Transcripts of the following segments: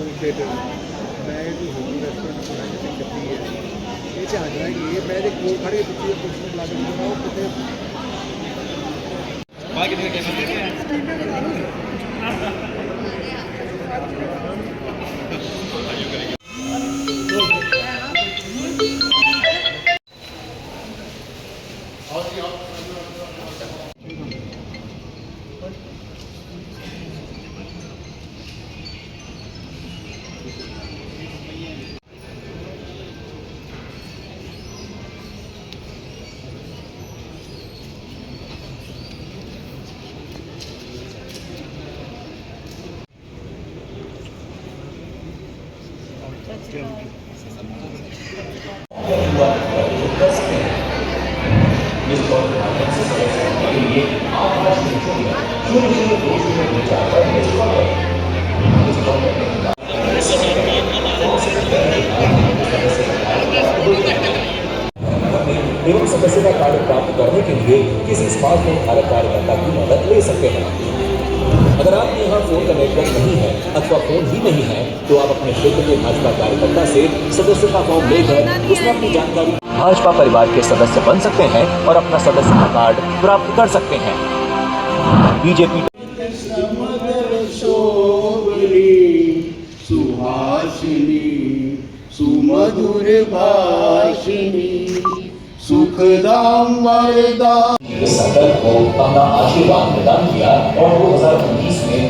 Theatre ਮੈਂ ਇਹ ਕੋਈ ਹੋਟਲ ਰੈਸਟੋਰੈਂਟ ਕੋਲ ਜਿੱਥੇ ਚੱਲੀ ਹੈ ਇਹ ਚ ਹਾਜ਼ਰ ਹੈ ਕਿ ਇਹ ਮੈਂ ਇਹਦੇ ਕੋਲ ਖੜੇ ਪਿੱਛੇ ਕੁਝ ਨੂੰ ਲੱਗ ਰਿਹਾ ਉਹ ਕਿਤੇ एवं सदस्यता कार्ड प्राप्त करने के लिए किसी स्मार्टफ़ोन धारक कार्यकर्ता की मदद ले सकते हैं। यहाँ फ़ोन का नेटवर्क नहीं है अथवा फ़ोन ही नहीं है तो आप अपने क्षेत्र के भाजपा कार्यकर्ता से सदस्यता फॉर्म लेकर उसमें अपनी जानकारी भाजपा परिवार के सदस्य बन सकते हैं और अपना सदस्यता कार्ड प्राप्त कर सकते हैं। बीजेपी सुमधुर सुखदाम संकल्प को अपना आशीर्वाद प्रदान किया और 2019 में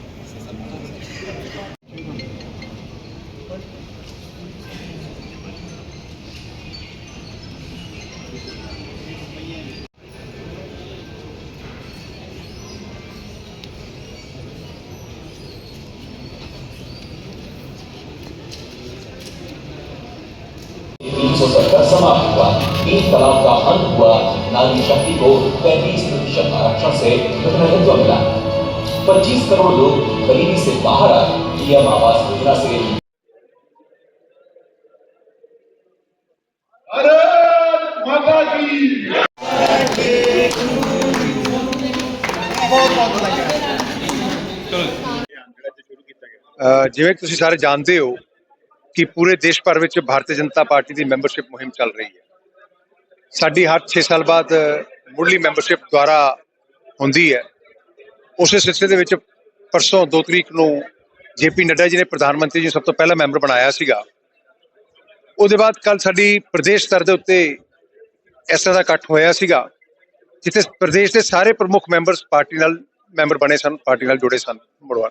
सत्तर समाप्त हुआ तीन तलाक का अंत हुआ नारी शक्ति को पैंतीस प्रतिशत आरक्षण से प्रतिनिधित्व मिला पच्चीस करोड़ लोग गरीबी से बाहर आए पीएम आवास योजना से भारत माता की ਅ, ਜਿਵੇਂ ਤੁਸੀਂ ਸਾਰੇ ਜਾਣਦੇ ਹੋ ਕਿ ਪੂਰੇ ਦੇਸ਼ ਭਰ ਵਿੱਚ ਭਾਰਤੀ ਜਨਤਾ ਪਾਰਟੀ ਦੀ ਮੈਂਬਰਸ਼ਿਪ ਮੁਹਿੰਮ ਚੱਲ ਰਹੀ ਹੈ ਸਾਡੀ ਹਰ 6 ਸਾਲ ਬਾਅਦ ਮੁੱਢਲੀ ਮੈਂਬਰਸ਼ਿਪ ਦੁਆਰਾ ਹੁੰਦੀ ਹੈ ਉਸੇ ਸਿਲਸਿਲੇ ਦੇ ਵਿੱਚ ਪਰਸੋਂ 2 ਤਰੀਕ ਨੂੰ ਜੇਪੀ ਨੱਡਾ ਜੀ ਨੇ ਪ੍ਰਧਾਨ ਮੰਤਰੀ ਜੀ ਸਭ ਤੋਂ ਪਹਿਲਾ ਮੈਂਬਰ ਬਣਾਇਆ ਸੀਗਾ। ਉਹਦੇ ਬਾਅਦ ਕੱਲ ਸਾਡੀ ਪ੍ਰਦੇਸ਼ ਸਤਰ ਦੇ ਉੱਤੇ ਇਸ ਤਰ੍ਹਾਂ ਦਾ ਇਕੱਠ ਹੋਇਆ ਸੀਗਾ, ਜਿੱਥੇ ਪ੍ਰਦੇਸ਼ ਦੇ ਸਾਰੇ ਪ੍ਰਮੁੱਖ ਮੈਂਬਰਸ ਪਾਰਟੀ ਨਾਲ ਮੈਂਬਰ ਬਣੇ ਸਨ, ਪਾਰਟੀ ਨਾਲ ਜੁੜੇ ਸਨ ਮੁੜਵਾ।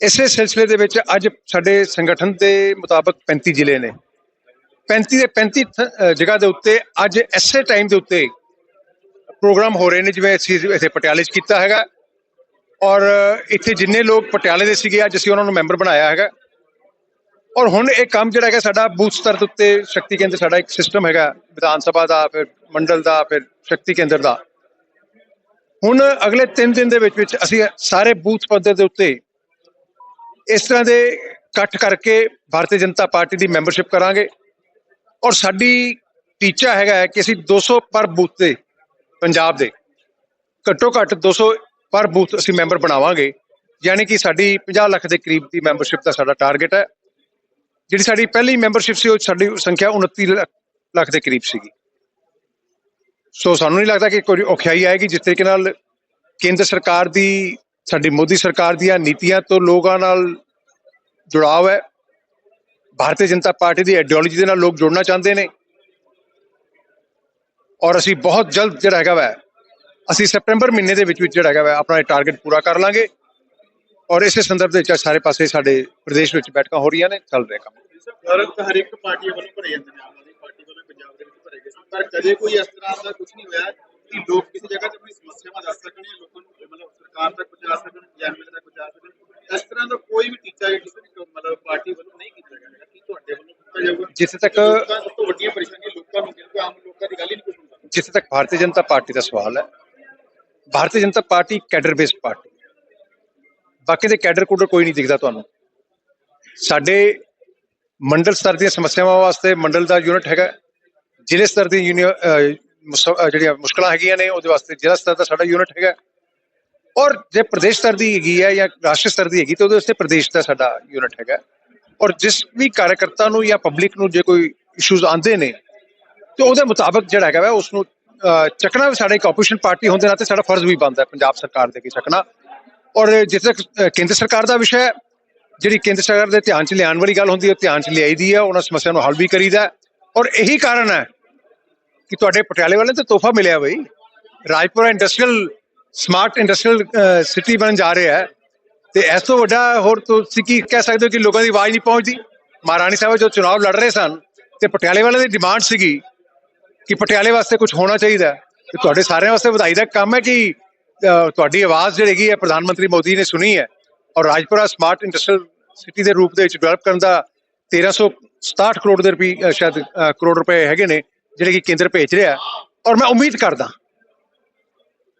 ਇਸੇ ਸਿਲਸਿਲੇ ਦੇ ਵਿੱਚ ਅੱਜ ਸਾਡੇ ਸੰਗਠਨ ਦੇ ਮੁਤਾਬਕ 35 ਜ਼ਿਲ੍ਹੇ ਨੇ। 35 ਦੇ 35 ਜਗ੍ਹਾ ਦੇ ਉੱਤੇ ਅੱਜ ਐਸੇ ਟਾਈਮ ਦੇ ਉੱਤੇ ਪ੍ਰੋਗਰਾਮ ਹੋ ਰਹੇ ਨੇ, ਜਿਵੇਂ ਅਸੀਂ ਇੱਥੇ ਪਟਿਆਲੇ 'ਚ ਕੀਤਾ ਹੈਗਾ। ਔਰ ਇੱਥੇ ਜਿੰਨੇ ਲੋਕ ਪਟਿਆਲੇ ਦੇ ਸੀਗੇ, ਅੱਜ ਅਸੀਂ ਉਹਨਾਂ ਨੂੰ ਮੈਂਬਰ ਬਣਾਇਆ ਹੈਗਾ। ਔਰ ਹੁਣ ਇਹ ਕੰਮ ਜਿਹੜਾ ਹੈਗਾ, ਸਾਡਾ ਬੂਥ ਸਤਰ ਦੇ ਉੱਤੇ ਸ਼ਕਤੀ ਕੇਂਦਰ ਸਾਡਾ ਇੱਕ ਸਿਸਟਮ ਹੈਗਾ, ਵਿਧਾਨ ਸਭਾ ਦਾ, ਫਿਰ ਮੰਡਲ ਦਾ, ਫਿਰ ਸ਼ਕਤੀ ਕੇਂਦਰ ਦਾ। ਹੁਣ ਅਗਲੇ 3 ਦਿਨ ਦੇ ਵਿੱਚ ਵਿੱਚ ਅਸੀਂ ਸਾਰੇ ਬੂਥ ਪੱਧਰ ਦੇ ਉੱਤੇ ਇਸ ਤਰ੍ਹਾਂ ਦੇ ਇਕੱਠ ਕਰਕੇ ਭਾਰਤੀ ਜਨਤਾ ਪਾਰਟੀ ਦੀ ਮੈਂਬਰਸ਼ਿਪ ਕਰਾਂਗੇ। ਔਰ ਸਾਡੀ ਟੀਚਾ ਹੈਗਾ ਹੈ ਕਿ ਅਸੀਂ 200 ਪਰ ਬੂਥ ਤੇ ਪੰਜਾਬ ਦੇ, ਘੱਟੋ ਘੱਟ 200 ਪਰ ਬੂਥ ਅਸੀਂ ਮੈਂਬਰ ਬਣਾਵਾਂਗੇ। ਯਾਨੀ ਕਿ ਸਾਡੀ 50 ਲੱਖ ਦੇ ਕਰੀਬ ਦੀ ਮੈਂਬਰਸ਼ਿਪ ਦਾ ਸਾਡਾ ਟਾਰਗੇਟ ਹੈ। ਜਿਹੜੀ ਸਾਡੀ ਪਹਿਲੀ ਮੈਂਬਰਸ਼ਿਪ ਸੀ, ਉਹ ਸਾਡੀ ਸੰਖਿਆ 29 ਲੱਖ- ਲੱਖ ਦੇ ਕਰੀਬ ਸੀਗੀ। ਸੋ ਸਾਨੂੰ ਨਹੀਂ ਲੱਗਦਾ ਕਿ ਕੋਈ ਔਖਿਆਈ ਆਏਗੀ, ਜਿਸ ਤਰੀਕੇ ਨਾਲ ਕੇਂਦਰ ਸਰਕਾਰ ਦੀ, ਸਾਡੀ ਮੋਦੀ ਸਰਕਾਰ ਦੀਆਂ ਨੀਤੀਆਂ ਤੋਂ ਲੋਕਾਂ ਨਾਲ ਜੁੜਾਵ ਹੈ। ਭਾਰਤੀ ਜਨਤਾ ਪਾਰਟੀ ਦੀ ਆਈਡੀਓਲੋਜੀ ਦੇ ਨਾਲ ਲੋਕ ਜੁੜਨਾ ਚਾਹੁੰਦੇ ਨੇ। ਔਰ ਅਸੀਂ ਬਹੁਤ ਜਲਦ ਜਿਹੜਾ ਹੈਗਾ ਵਾ ਅਸੀਂ ਸਤੰਬਰ ਮਹੀਨੇ ਦੇ ਵਿੱਚ ਵਿੱਚ ਜਿਹੜਾ ਹੈਗਾ ਆਪਣਾ ਟਾਰਗੇਟ ਪੂਰਾ ਕਰ ਲਾਂਗੇ। ਔਰ ਇਸੇ ਸੰਦਰਭ ਦੇ ਵਿੱਚ ਸਾਰੇ ਪਾਸੇ ਸਾਡੇ ਪ੍ਰਦੇਸ਼ ਵਿੱਚ ਬੈਠਕਾਂ ਹੋ ਰਹੀਆਂ ਨੇ ਚੱਲ ਰਿਹਾ ਕੰਮ। ਭਾਰਤ ਹਰ ਇੱਕ ਪਾਰਟੀ ਵੱਲੋਂ ਭਰੇ ਜਾਂਦੇ ਨੇ ਆਮ ਆਦਮੀ ਪਾਰਟੀ ਵੱਲੋਂ ਪੰਜਾਬ ਦੇ ਵਿੱਚ ਭਰੇ ਗਏ ਪਰ ਕਦੇ ਕੋਈ ਇਸ ਤਰ੍ਹਾਂ ਦਾ ਕੁਝ ਨਹੀਂ ਹੋਇਆ ਕਿ ਲੋਕ ਕਿਸੇ ਜਗ੍ਹਾ ਤੇ ਆਪਣੀ ਸਮੱਸਿਆਵਾਂ ਦੱਸ ਸਕਣ ਜਾਂ ਲੋਕਾਂ ਨੂੰ ਮਤਲਬ ਸਰਕਾਰ ਤੱਕ ਪਹੁੰਚਾ ਸਕਣ ਜਾਂ ਐਮਐਲਏ ਤੱਕ ਪਹੁੰਚਾ ਸਕਣ। ਇਸ ਤਰ੍ਹਾਂ ਦਾ ਕੋਈ ਵੀ ਟੀਚਾ ਕਿਸੇ ਵੀ ਮਤਲਬ ਪਾਰਟੀ ਵੱਲੋਂ ਨਹੀਂ ਕੀਤਾ ਗਿਆ ਹੈਗਾ। ਕਿ ਜਿੱਥੇ ਤੱਕ ਸਭ ਤੋਂ ਵੱਡੀਆਂ ਪਰੇਸ਼ਾਨੀਆਂ ਲੋਕਾਂ ਨੂੰ ਕਿਉਂਕਿ ਆਮ ਲੋਕਾਂ ਦੀ ਗੱਲ ਹੀ ਨਹੀਂ ਕੋਈ ਸੁਣਦਾ ਜਿੱਥੇ ਤੱਕ ਭਾਰਤੀ ਜਨਤਾ ਪਾਰਟੀ ਦਾ ਸਵਾਲ ਹੈ Bharatiya Janata party cadre based party. ਬਾਕੀ ਦੇ ਕੈਡਰ ਕੂਡਰ ਕੋਈ ਨਹੀਂ ਦਿਖਦਾ ਤੁਹਾਨੂੰ। ਸਾਡੇ ਮੰਡਲ ਸਤਰ ਦੀਆਂ ਸਮੱਸਿਆਵਾਂ ਵਾਸਤੇ ਮੰਡਲ ਦਾ ਯੂਨਿਟ ਹੈਗਾ। ਜ਼ਿਲ੍ਹੇ ਸਤਰ ਦੀ ਯੂਨੀ- ਜਿਹੜੀਆਂ ਮੁਸ਼ਕਲਾਂ ਹੈਗੀਆਂ ਨੇ, ਉਹਦੇ ਵਾਸਤੇ ਜ਼ਿਲ੍ਹਾ ਸਤਰ ਦਾ ਸਾਡਾ ਯੂਨਿਟ ਹੈਗਾ। ਔਰ ਜੇ ਪ੍ਰਦੇਸ਼ ਸਤਰ ਦੀ ਹੈਗੀ ਹੈ ਜਾਂ ਰਾਸ਼ਟਰੀ ਸਤਰ ਦੀ ਹੈਗੀ, ਤਾਂ ਉਹਦੇ ਵਾਸਤੇ ਪ੍ਰਦੇਸ਼ ਦਾ ਸਾਡਾ ਯੂਨਿਟ ਹੈਗਾ। ਔਰ ਜਿਸ ਵੀ ਕਾਰਜਕਰਤਾ ਨੂੰ ਜਾਂ ਪਬਲਿਕ ਨੂੰ ਜੇ ਕੋਈ ਇਸ਼ੂਜ਼ ਆਉਂਦੇ ਨੇ, ਤੇ ਉਹਦੇ ਮੁਤਾਬਕ ਜਿਹੜਾ ਹੈਗਾ ਵਾ, ਉਸ ਨੂੰ ਚੱਕਣਾ ਵੀ ਸਾਡੇ ਇੱਕ ਆਪੋਜੀਸ਼ਨ ਪਾਰਟੀ ਹੋਣ ਦੇ ਨਾਤੇ ਸਾਡਾ ਫਰਜ਼ ਵੀ ਬਣਦਾ ਹੈ ਪੰਜਾਬ ਸਰਕਾਰ ਦੇ ਅੱਗੇ ਚੱਕਣਾ। ਔਰ ਜਿੱਥੇ ਤੱਕ ਕੇਂਦਰ ਸਰਕਾਰ ਦਾ ਵਿਸ਼ਾ ਹੈ, ਜਿਹੜੀ ਕੇਂਦਰ ਸਰਕਾਰ ਦੇ ਧਿਆਨ ਚ ਲਿਆਉਣ ਵਾਲੀ ਗੱਲ ਹੁੰਦੀ ਹੈ, ਉਹ ਧਿਆਨ ਚ ਲਿਆਈ ਦੀ ਹੈ, ਉਹਨਾਂ ਸਮੱਸਿਆ ਨੂੰ ਹੱਲ ਵੀ ਕਰੀਦਾ ਔਰ ਇਹੀ ਕਾਰਨ ਹੈ ਕਿ ਤੁਹਾਡੇ ਪਟਿਆਲੇ ਵਾਲੇ ਤੇ ਤੋਹਫਾ ਮਿਲਿਆ ਬਈ। Rajpura industrial, smart industrial city ਬਣ ਜਾ ਰਿਹਾ ਹੈ। ਤੇ ਇਸ ਤੋਂ ਵੱਡਾ ਹੋਰ ਤੁਸੀਂ ਕੀ ਕਹਿ ਸਕਦੇ ਹੋ ਕਿ ਲੋਕਾਂ ਦੀ ਆਵਾਜ਼ ਨਹੀਂ ਪਹੁੰਚਦੀ? ਮਹਾਰਾਣੀ ਸਾਹਿਬ ਜੋ ਚੁਣਾਵ ਲੜ ਰਹੇ ਸਨ ਤੇ ਪਟਿਆਲੇ ਵਾਲੇ ਦੀ ਡਿਮਾਂਡ ਸੀਗੀ ਕਿ ਪਟਿਆਲੇ ਵਾਸਤੇ ਕੁਝ ਹੋਣਾ ਚਾਹੀਦਾ ਤੇ ਤੁਹਾਡੇ ਸਾਰਿਆਂ ਵਾਸਤੇ ਵਧਾਈ ਦਾ ਕੰਮ ਹੈ ਕਿ ਤੁਹਾਡੀ ਆਵਾਜ਼ ਜਿਹੜੀ ਹੈਗੀ ਹੈ ਪ੍ਰਧਾਨ ਮੰਤਰੀ ਮੋਦੀ ਨੇ ਸੁਣੀ ਹੈ ਔਰ ਰਾਜਪੁਰਾ ਸਮਾਰਟ ਇੰਡਸਟਰੀਅਲ ਸਿਟੀ ਦੇ ਰੂਪ ਦੇ ਵਿੱਚ ਡਿਵੈਲਪ ਕਰਨ ਦਾ 1367 ਕਰੋੜ ਦੇ ਰੁਪਏ ਸ਼ਾਇਦ ਕਰੋੜ ਰੁਪਏ ਹੈਗੇ ਨੇ, ਜਿਹੜੇ ਕਿ ਕੇਂਦਰ ਭੇਜ ਰਿਹਾ ਔਰ ਮੈਂ ਉਮੀਦ ਕਰਦਾ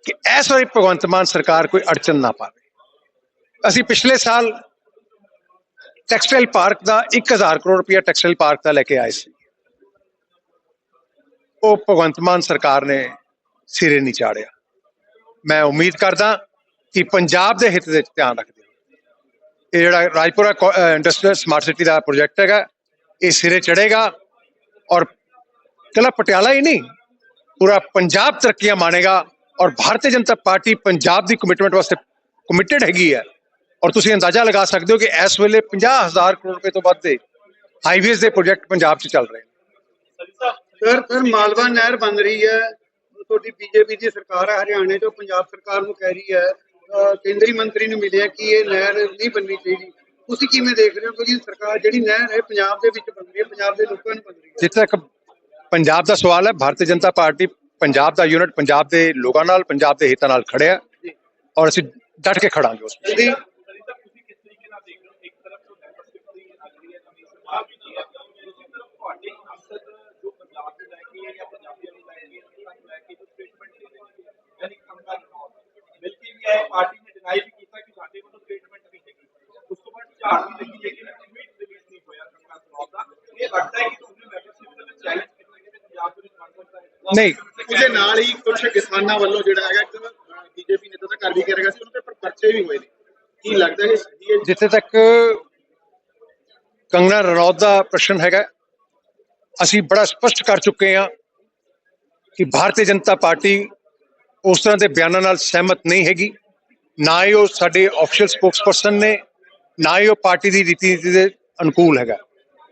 ਕਿ ਇਸ ਵਾਰੀ ਭਗਵੰਤ ਮਾਨ ਸਰਕਾਰ ਕੋਈ ਅੜਚਨ ਨਾ ਪਾਵੇ। ਅਸੀਂ ਪਿਛਲੇ ਸਾਲ ਟੈਕਸਟਾਈਲ ਪਾਰਕ ਦਾ 1000 ਕਰੋੜ ਰੁਪਇਆ ਟੈਕਸਟਾਈਲ ਪਾਰਕ ਦਾ ਲੈ ਕੇ ਆਏ ਸੀ। ਉਹ ਭਗਵੰਤ ਮਾਨ ਸਰਕਾਰ ਨੇ ਸਿਰੇ ਨਹੀਂ ਚਾੜਿਆ। ਮੈਂ ਉਮੀਦ ਕਰਦਾ ਕਿ ਪੰਜਾਬ ਦੇ ਹਿੱਤ ਦੇ ਧਿਆਨ ਰੱਖਦੇ ਇਹ ਜਿਹੜਾ ਰਾਜਪੁਰਾ ਇੰਡਸਟਰੀਅਲ ਸਮਾਰਟ ਸਿਟੀ ਦਾ ਪ੍ਰੋਜੈਕਟ ਹੈਗਾ, ਇਹ ਸਿਰੇ ਚੜੇਗਾ ਔਰ ਕੱਲਾ ਪਟਿਆਲਾ ਹੀ ਨਹੀਂ, ਪੂਰਾ ਪੰਜਾਬ ਤਰੱਕੀਆਂ ਮਾਣੇਗਾ ਔਰ ਭਾਰਤੀ ਜਨਤਾ ਪਾਰਟੀ ਪੰਜਾਬ ਦੀ ਕਮਿਟਮੈਂਟ ਵਾਸਤੇ ਕਮਿਟਡ ਹੈਗੀ ਹੈ। ਔਰ ਤੁਸੀਂ ਅੰਦਾਜ਼ਾ ਲਗਾ ਸਕਦੇ ਹੋ ਕਿ ਇਸ ਵੇਲੇ 50000 ਕਰੋੜ ਰੁਪਏ ਤੋਂ ਵੱਧ ਦੇ ਹਾਈਵੇਜ਼ ਦੇ ਪ੍ਰੋਜੈਕਟ ਪੰਜਾਬ 'ਚ ਚੱਲ ਰਹੇ ਨੇ। ਸਰ ਸਰ ਮਾਲਵਾ ਨਹਿਰ ਬਣ ਰਹੀ ਹੈ। ਤੁਹਾਡੀ ਬੀਜੇਪੀ ਦੀ ਸਰਕਾਰ ਹੈ ਹਰਿਆਣੇ ਤੋਂ ਪੰਜਾਬ ਸਰਕਾਰ ਨੂੰ ਕਹਿ ਰਹੀ ਹੈ। ਕੇਂਦਰੀ ਮੰਤਰੀ ਨੂੰ ਮਿਲਿਆ ਕਿ ਇਹ ਨਹਿਰ ਨਹੀਂ ਬਣਨੀ ਚਾਹੀਦੀ। ਤੁਸੀਂ ਕਿਵੇਂ ਦੇਖ ਰਹੇ ਹੋ ਕਿਉਂਕਿ ਸਰਕਾਰ ਜਿਹੜੀ ਨਹਿਰ ਹੈ ਪੰਜਾਬ ਦੇ ਵਿੱਚ ਬਣ ਰਹੀ ਹੈ ਪੰਜਾਬ ਦੇ ਲੋਕਾਂ ਨੂੰ ਬਣ ਰਹੀ ਹੈ? ਜਿੱਥੇ ਤੱਕ ਪੰਜਾਬ ਦਾ ਸਵਾਲ ਹੈ ਭਾਰਤੀ ਜਨਤਾ ਪਾਰਟੀ ਪੰਜਾਬ ਦਾ ਯੂਨਿਟ ਪੰਜਾਬ ਦੇ ਲੋਕਾਂ ਨਾਲ ਪੰਜਾਬ ਦੇ ਹਿੱਤਾਂ ਨਾਲ ਖੜਿਆ ਔਰ ਅਸੀਂ ਡਟ ਕੇ ਖੜਾਂਗੇ ਉਸ ਵਿੱਚ। ਉਹਦੀ ਬਲਕਿ ਵੀ ਇਹ ਪਾਰਟੀ ਨੇ ਡਿਨਾਈ ਵੀ ਕੀਤਾ ਕਿ ਸਾਡੇ ਵੱਲੋਂ ਸਟੇਟਮੈਂਟ ਨਹੀਂ ਹੈਗੀ ਉਸ ਤੋਂ ਬਾਅਦ ਝਾੜ ਵੀ ਲੱਗੀ ਲੇਕਿਨ ਟਵੀਟ ਰਿਲੀਜ਼ ਨਹੀਂ ਹੋਇਆ ਕੰਗਾ ਸਮਾਪ ਦਾ ਇਹ ਲੱਗਦਾ ਹੈ ਕਿ ਤੁਸੀਂ ਮੈਂਬਰਸ਼ਿਪ ਦੇ ਵਿੱਚ ਚੈਲੰਜ ਕੀਤਾ ਕਿ ਪੰਜਾਬ ਦੇ ਵਿੱਚ ਬਣ ਸਕਦਾ ਹੈ ਨਹੀਂ ਉਹਦੇ ਨਾਲ ਹੀ ਕੁਝ ਕਿਸਾਨਾਂ ਵੱਲੋਂ ਜਿਹੜਾ ਹੈਗਾ ਇੱਕ ਬੀਜੇਪੀ ਨੇਤਾ ਦਾ ਘਰ ਵੀ ਕਰੇਗਾ ਸੀ ਉਹਨਾਂ ਤੇ ਪਰ ਪਰਚੇ ਵੀ ਹੋਏ ਨੇ ਕੀ ਲੱਗਦਾ ਹੈ ਕਿ ਸਹੀ ਹੈ ਜਿੱਥੇ ਤੱਕ ਕੰਗਨਾ ਰਣੌਤ ਦਾ ਪ੍ਰਸ਼ਨ ਹੈਗਾ ਅਸੀਂ ਬੜਾ ਸਪਸ਼ਟ ਕਰ ਚੁੱਕੇ ਹਾਂ ਕਿ ਭਾਰਤੀ ਜਨਤਾ ਪਾਰਟੀ ਉਸ ਤਰ੍ਹਾਂ ਦੇ ਬਿਆਨਾਂ ਨਾਲ ਸਹਿਮਤ ਨਹੀਂ ਹੈਗੀ। ਨਾ ਹੀ ਉਹ ਸਾਡੇ ਆਫੀਸ਼ੀਅਲ ਸਪੋਕਸਪਰਸਨ ਨੇ, ਨਾ ਹੀ ਉਹ ਪਾਰਟੀ ਦੀ ਰੀਤੀ ਨੀਤੀ ਦੇ ਅਨੁਕੂਲ ਹੈਗਾ।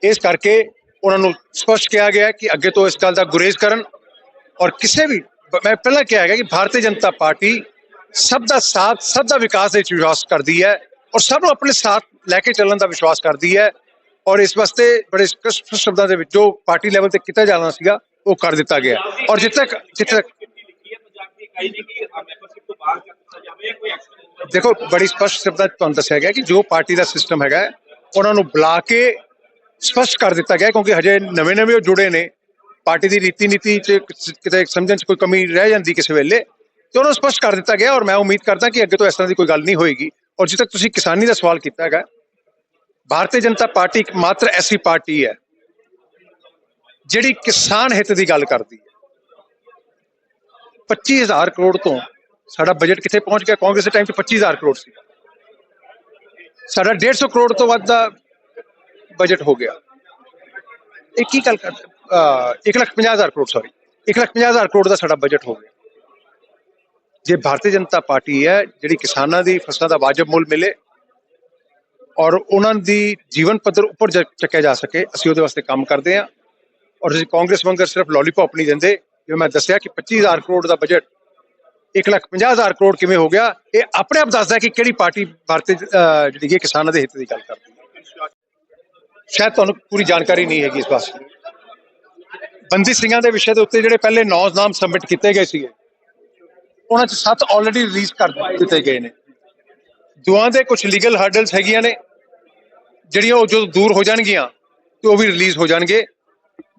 ਇਸ ਕਰਕੇ ਉਹਨਾਂ ਨੂੰ ਸਪਸ਼ਟ ਕਿਹਾ ਗਿਆ ਕਿ ਅੱਗੇ ਤੋਂ ਇਸ ਗੱਲ ਦਾ ਗੁਰੇਜ਼ ਕਰਨ ਔਰ ਕਿਸੇ ਵੀ, ਮੈਂ ਪਹਿਲਾਂ ਕਿਹਾ ਹੈਗਾ ਕਿ ਭਾਰਤੀ ਜਨਤਾ ਪਾਰਟੀ ਸਭ ਦਾ ਸਾਥ, ਸਭ ਦਾ ਵਿਕਾਸ ਵਿੱਚ ਵਿਸ਼ਵਾਸ ਕਰਦੀ ਹੈ ਔਰ ਸਭ ਨੂੰ ਆਪਣੇ ਸਾਥ ਲੈ ਕੇ ਚੱਲਣ ਦਾ ਵਿਸ਼ਵਾਸ ਕਰਦੀ ਹੈ। ਔਰ ਇਸ ਵਾਸਤੇ ਬੜੇ ਸਪਸ਼ਟ ਸ਼ਬਦਾਂ ਦੇ ਵਿੱਚ ਜੋ ਪਾਰਟੀ ਲੈਵਲ ਤੇ ਕੀਤਾ ਜਾਣਾ ਸੀਗਾ ਉਹ ਕਰ ਦਿੱਤਾ ਗਿਆ। ਔਰ ਜਿੱਥੇ ਤੱਕ ਜਿੱਥੇ ਤੱਕ ਦੇਖੋ, ਬੜੀ ਸਪਸ਼ਟ ਸ਼ਬਦਾਂ ਤੁਹਾਨੂੰ ਦੱਸਿਆ ਗਿਆ ਕਿ ਜੋ ਪਾਰਟੀ ਦਾ ਸਿਸਟਮ ਹੈਗਾ ਉਹਨਾਂ ਨੂੰ ਬੁਲਾ ਕੇ ਸਪਸ਼ਟ ਕਰ ਦਿੱਤਾ ਗਿਆ ਕਿਉਂਕਿ ਹਜੇ ਨਵੇਂ-ਨਵੇਂ ਉਹ ਜੁੜੇ ਨੇ। ਪਾਰਟੀ ਦੀ ਰੀਤੀ ਨੀਤੀ 'ਚ ਕਿਤੇ ਸਮਝਣ 'ਚ ਕੋਈ ਕਮੀ ਰਹਿ ਜਾਂਦੀ ਕਿਸੇ ਵੇਲੇ, ਤੇ ਉਹਨਾਂ ਨੂੰ ਸਪਸ਼ਟ ਕਰ ਦਿੱਤਾ ਗਿਆ। ਔਰ ਮੈਂ ਉਮੀਦ ਕਰਦਾ ਕਿ ਅੱਗੇ ਤੋਂ ਇਸ ਤਰ੍ਹਾਂ ਦੀ ਕੋਈ ਗੱਲ ਨਹੀਂ ਹੋਏਗੀ। ਔਰ ਜਿੱਥੇ ਤੱਕ ਤੁਸੀਂ ਕਿਸਾਨੀ ਦਾ ਸਵਾਲ ਕੀਤਾ ਹੈਗਾ, ਭਾਰਤੀ ਜਨਤਾ ਪਾਰਟੀ ਇੱਕ ਮਾਤਰ ਐਸੀ ਪਾਰਟੀ ਹੈ ਜਿਹੜੀ ਕਿਸਾਨ ਹਿੱਤ ਦੀ ਗੱਲ ਕਰਦੀ ਹੈ। 25000 ਕਰੋੜ ਤੋਂ ਸਾਡਾ ਬਜਟ ਕਿੱਥੇ ਪਹੁੰਚ ਗਿਆ? ਕਾਂਗਰਸ ਦੇ ਟਾਈਮ 'ਚ 25000 ਕਰੋੜ ਸੀ। ਸਾਡਾ 150 ਕਰੋੜ ਤੋਂ ਵੱਧ ਦਾ ਬਜਟ ਹੋ ਗਿਆ। ਇਹ ਕੀ ਗੱਲ ਕਰ ਇੱਕ ਲੱਖ ਪੰਜਾਹ ਹਜ਼ਾਰ ਕਰੋੜ ਸੌਰੀ ਇੱਕ ਲੱਖ ਪੰਜਾਹ ਹਜ਼ਾਰ ਕਰੋੜ ਦਾ ਸਾਡਾ ਬਜਟ ਹੋ ਗਿਆ। ਜੇ ਭਾਰਤੀ ਜਨਤਾ ਪਾਰਟੀ ਹੈ, ਜਿਹੜੀ ਕਿਸਾਨਾਂ ਦੀ ਫਸਲਾਂ ਦਾ ਵਾਜਬ ਮੁੱਲ ਮਿਲੇ ਔਰ ਉਹਨਾਂ ਦੀ ਜੀਵਨ ਪੱਧਰ ਉੱਪਰ ਚੱਕਿਆ ਜਾ ਸਕੇ, ਅਸੀਂ ਉਹਦੇ ਵਾਸਤੇ ਕੰਮ ਕਰਦੇ ਹਾਂ। ਔਰ ਅਸੀਂ ਕਾਂਗਰਸ ਵਾਂਗਰ ਸਿਰਫ ਲੋਲੀਪੌਪ ਨਹੀਂ ਦਿੰਦੇ, ਜਿਵੇਂ ਮੈਂ ਦੱਸਿਆ ਕਿ 25000 ਕਰੋੜ ਦਾ ਬਜਟ ਇੱਕ ਲੱਖ ਪੰਜਾਹ ਹਜ਼ਾਰ ਕਰੋੜ ਕਿਵੇਂ ਹੋ ਗਿਆ, ਇਹ ਆਪਣੇ ਆਪ ਦੱਸਦਾ ਕਿ ਕਿਹੜੀ ਪਾਰਟੀ ਭਾਰਤੀ ਜਿਹੜੀ ਹੈ ਕਿਸਾਨਾਂ ਦੇ ਹਿੱਤ ਦੀ ਗੱਲ ਕਰਦੀ ਹੈ। ਸ਼ਾਇਦ ਤੁਹਾਨੂੰ ਪੂਰੀ ਜਾਣਕਾਰੀ ਨਹੀਂ ਹੈਗੀ ਇਸ ਵਾਸਤੇ ਬੰਦੀ ਸਿੰਘਾਂ ਦੇ ਵਿਸ਼ੇ ਦੇ ਉੱਤੇ ਜਿਹੜੇ ਪਹਿਲੇ 9 ਨਾਮ ਸਬਮਿਟ ਕੀਤੇ ਗਏ ਸੀਗੇ, ਉਹਨਾਂ ਚ 7 ਆਲਰੇਡੀ ਰਿਲੀਜ਼ ਕਰ ਦਿੱਤੇ ਗਏ ਨੇ। ਦੋਆਂ ਦੇ ਕੁਝ ਲੀਗਲ ਹਰਡਲਸ ਹੈਗੀਆਂ ਨੇ, ਜਿਹੜੀਆਂ ਉਹ ਜਦੋਂ ਦੂਰ ਹੋ ਜਾਣਗੀਆਂ, ਤੇ ਉਹ ਵੀ ਰਿਲੀਜ਼ ਹੋ ਜਾਣਗੇ।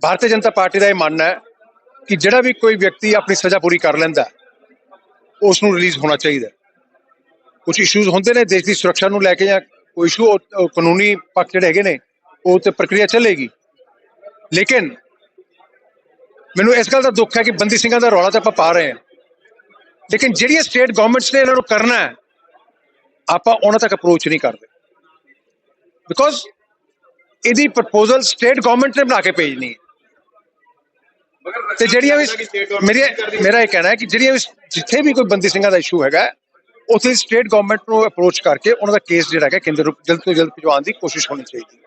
ਭਾਰਤੀ ਜਨਤਾ ਪਾਰਟੀ ਦਾ ਇਹ ਮੰਨਣਾ ਹੈ ਕਿ ਜਿਹੜਾ ਵੀ ਕੋਈ ਵਿਅਕਤੀ ਆਪਣੀ ਸਜ਼ਾ ਪੂਰੀ ਕਰ ਲੈਂਦਾ ਉਸ ਨੂੰ ਰਿਲੀਜ਼ ਹੋਣਾ ਚਾਹੀਦਾ ਕੁਝ ਇਸ਼ੂਜ਼ ਹੁੰਦੇ ਨੇ, ਦੇਸ਼ ਦੀ ਸੁਰੱਖਿਆ ਨੂੰ ਲੈ ਕੇ ਜਾਂ ਕੋਈ ਇਸ਼ੂ ਕਾਨੂੰਨੀ ਪੱਖ ਜਿਹੜੇ ਹੈਗੇ ਨੇ, ਉਹ ਤੇ ਪ੍ਰਕਿਰਿਆ ਚੱਲੇਗੀ। ਲੇਕਿਨ ਮੈਨੂੰ ਇਸ ਗੱਲ ਦਾ ਦੁੱਖ ਹੈ ਕਿ ਬੰਦੀ ਸਿੰਘਾਂ ਦਾ ਰੌਲਾ ਤਾਂ ਆਪਾਂ ਪਾ ਰਹੇ ਹਾਂ। ਲੇਕਿਨ ਜਿਹੜੀਆਂ ਸਟੇਟ ਗਵਰਨਮੈਂਟਸ ਨੇ ਇਹਨਾਂ ਨੂੰ ਕਰਨਾ ਹੈ, ਆਪਾਂ ਉਹਨਾਂ ਤੱਕ ਅਪਰੋਚ ਨਹੀਂ ਕਰਦੇ। ਬਿਕੋਜ਼ ਇਹਦੀ ਪ੍ਰਪੋਜ਼ਲ ਸਟੇਟ ਗਵਰਨਮੈਂਟ ਨੇ ਬਣਾ ਕੇ ਭੇਜਣੀ ਹੈ। ਤੇ ਜਿਹੜੀਆਂ ਵੀ ਮੇਰੀ ਮੇਰਾ ਇਹ ਕਹਿਣਾ ਹੈ ਕਿ ਜਿਹੜੀਆਂ ਵੀ ਜਿੱਥੇ ਵੀ ਕੋਈ ਬੰਦੀ ਸਿੰਘਾਂ ਦਾ ਇਸ਼ੂ ਹੈਗਾ ਉੱਥੇ ਸਟੇਟ ਗਵਰਨਮੈਂਟ ਨੂੰ ਅਪਰੋਚ ਕਰਕੇ ਉਹਨਾਂ ਦਾ ਕੇਸ ਜਿਹੜਾ ਹੈਗਾ ਕੇਂਦਰ ਨੂੰ ਜਲਦ ਤੋਂ ਜਲਦ ਭਿਜਵਾਉਣ ਦੀ ਕੋਸ਼ਿਸ਼ ਹੋਣੀ ਚਾਹੀਦੀ ਹੈ।